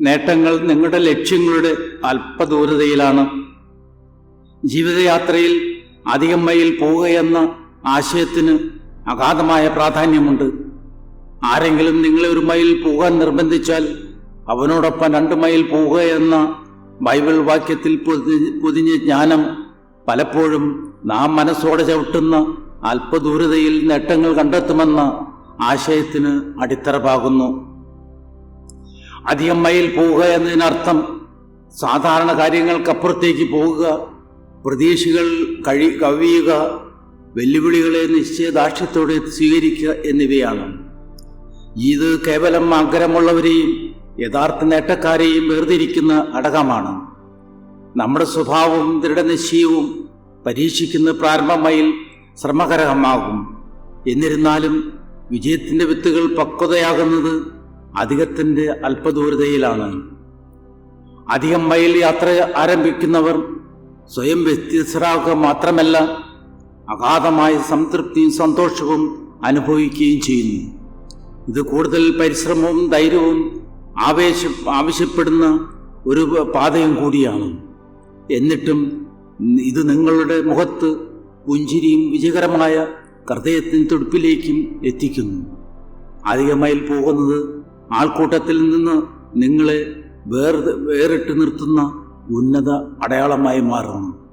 നേട്ടങ്ങൾ നിങ്ങളുടെ ലക്ഷ്യങ്ങളുടെ അല്പദൂരതയിലാണ്. ജീവിതയാത്രയിൽ അധികം മൈൽ പോവുകയെന്ന ആശയത്തിന് അഗാധമായ പ്രാധാന്യമുണ്ട്. ആരെങ്കിലും നിങ്ങളെ ഒരു മൈൽ പോകാൻ നിർബന്ധിച്ചാൽ അവനോടൊപ്പം രണ്ട് മൈൽ പോവുക എന്ന ബൈബിൾ വാക്യത്തിൽ പൊതിഞ്ഞ ജ്ഞാനം പലപ്പോഴും നാം മനസ്സോടെ ചവിട്ടുന്ന അല്പദൂരതയിൽ നേട്ടങ്ങൾ കണ്ടെത്തുമെന്ന ആശയത്തിന് അടിത്തറ പാകുന്നു. അധികം മൈൽ പോവുക എന്നതിനർത്ഥം സാധാരണ കാര്യങ്ങൾക്കപ്പുറത്തേക്ക് പോവുക പ്രതീക്ഷകൾ കഴി കവിയുക വെല്ലുവിളികളെ നിശ്ചയദാർഢ്യത്തോടെ സ്വീകരിക്കുക എന്നിവയാണ്. ഇത് കേവലം ആഗ്രഹമുള്ളവരെയും യഥാർത്ഥ നേട്ടക്കാരെയും വേർതിരിക്കുന്ന ഘടകമാണ് നമ്മുടെ സ്വഭാവവും ദൃഢനിശ്ചയവും പരീക്ഷിക്കുന്ന പ്രാരംഭമയിൽ ശ്രമകരമാകും. എന്നിരുന്നാലും വിജയത്തിന്റെ വിത്തുകൾ പക്വതയാകുന്നത് അധികത്തിന്റെ അല്പദൂരതയിലാണ്. അധികം മൈൽ യാത്ര ആരംഭിക്കുന്നവർ സ്വയം വ്യത്യസ്തരാകുക മാത്രമല്ല അഗാധമായ സംതൃപ്തിയും സന്തോഷവും അനുഭവിക്കുകയും ചെയ്യുന്നു. ഇത് കൂടുതൽ പരിശ്രമവും ധൈര്യവും ആവേശ ആവശ്യപ്പെടുന്ന ഒരു പാതയും കൂടിയാണ്. എന്നിട്ടും ഇത് നിങ്ങളുടെ മുഖത്ത് പുഞ്ചിരിയും വിജയകരമായ ഹൃദയത്തിന് തുടുപ്പിലേക്കും എത്തിക്കുന്നു. അധികമായി പോകുന്നത് ആൾക്കൂട്ടത്തിൽ നിന്ന് നിങ്ങളെ വേർ വേറിട്ട് നിർത്തുന്ന ഉന്നത അടയാളമായി മാറുന്നു.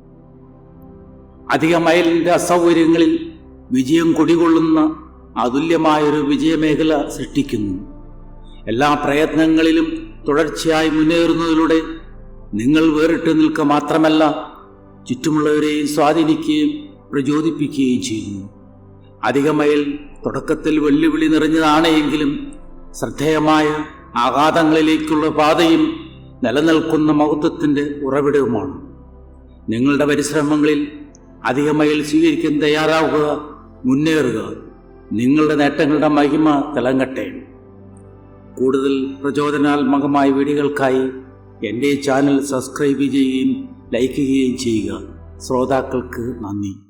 അധിക മൈലിന്റെ അസൗകര്യങ്ങളിൽ വിജയം കുടികൊള്ളുന്ന അതുല്യമായൊരു വിജയമേഖല സൃഷ്ടിക്കുന്നു. എല്ലാ പ്രയത്നങ്ങളിലും തുടർച്ചയായി മുന്നേറുന്നതിലൂടെ നിങ്ങൾ വേറിട്ട് നിൽക്കുക മാത്രമല്ല ചുറ്റുമുള്ളവരെയും സ്വാധീനിക്കുകയും പ്രചോദിപ്പിക്കുകയും ചെയ്യുന്നു. അധികമയിൽ തുടക്കത്തിൽ വെല്ലുവിളി നിറഞ്ഞതാണെങ്കിലും ശ്രദ്ധേയമായ ആഘാതങ്ങളിലേക്കുള്ള പാതയും നിലനിൽക്കുന്ന മഹത്വത്തിന്റെ ഉറവിടവുമാണ്. നിങ്ങളുടെ പരിശ്രമങ്ങളിൽ അധിക സ്വീകരിക്കാൻ തയ്യാറാവുക മുന്നേറുക. നിങ്ങളുടെ നേട്ടങ്ങളുടെ മഹിമ തിളങ്ങട്ടെ. കൂടുതൽ പ്രചോദനാത്മകമായ വീഡിയോകൾക്കായി എന്റെ ചാനൽ സബ്സ്ക്രൈബ് ചെയ്യുകയും ലൈക്ക് ചെയ്യുകയും ചെയ്യുക. ശ്രോതാക്കൾക്ക് നന്ദി.